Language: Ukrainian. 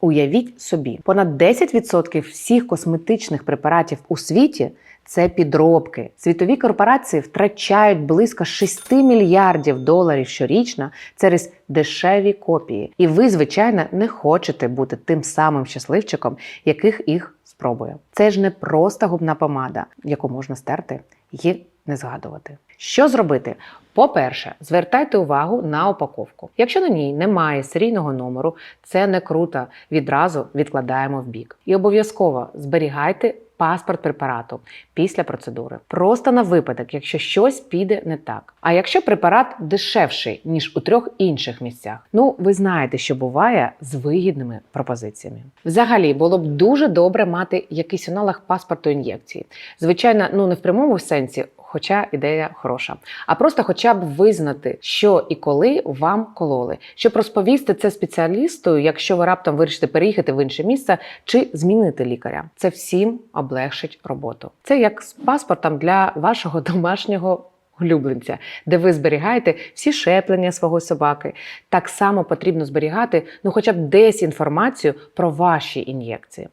Уявіть собі, понад 10% всіх косметичних препаратів у світі це підробки. Світові корпорації втрачають близько 6 мільярдів доларів щорічно через дешеві копії. І ви, звичайно, не хочете бути тим самим щасливчиком, яких їх спробує. Це ж не просто губна помада, яку можна стерти і не згадувати. Що зробити? По-перше, звертайте увагу на упаковку. Якщо на ній немає серійного номеру, це не круто. Відразу відкладаємо в бік. І обов'язково зберігайте паспорт препарату після процедури. Просто на випадок, якщо щось піде не так. А якщо препарат дешевший ніж у трьох інших місцях, ну ви знаєте, що буває з вигідними пропозиціями. Взагалі було б дуже добре мати якийсь аналог паспорту ін'єкції. Звичайно, ну не в прямому сенсі. Хоча ідея хороша, а просто хоча б визнати, що і коли вам кололи, щоб розповісти це спеціалісту, якщо ви раптом вирішите переїхати в інше місце чи змінити лікаря. Це всім облегшить роботу. Це як з паспортом для вашого домашнього. Улюбленця, де ви зберігаєте всі шеплення свого собаки, так само потрібно зберігати ну, хоча б десь інформацію про ваші ін'єкції.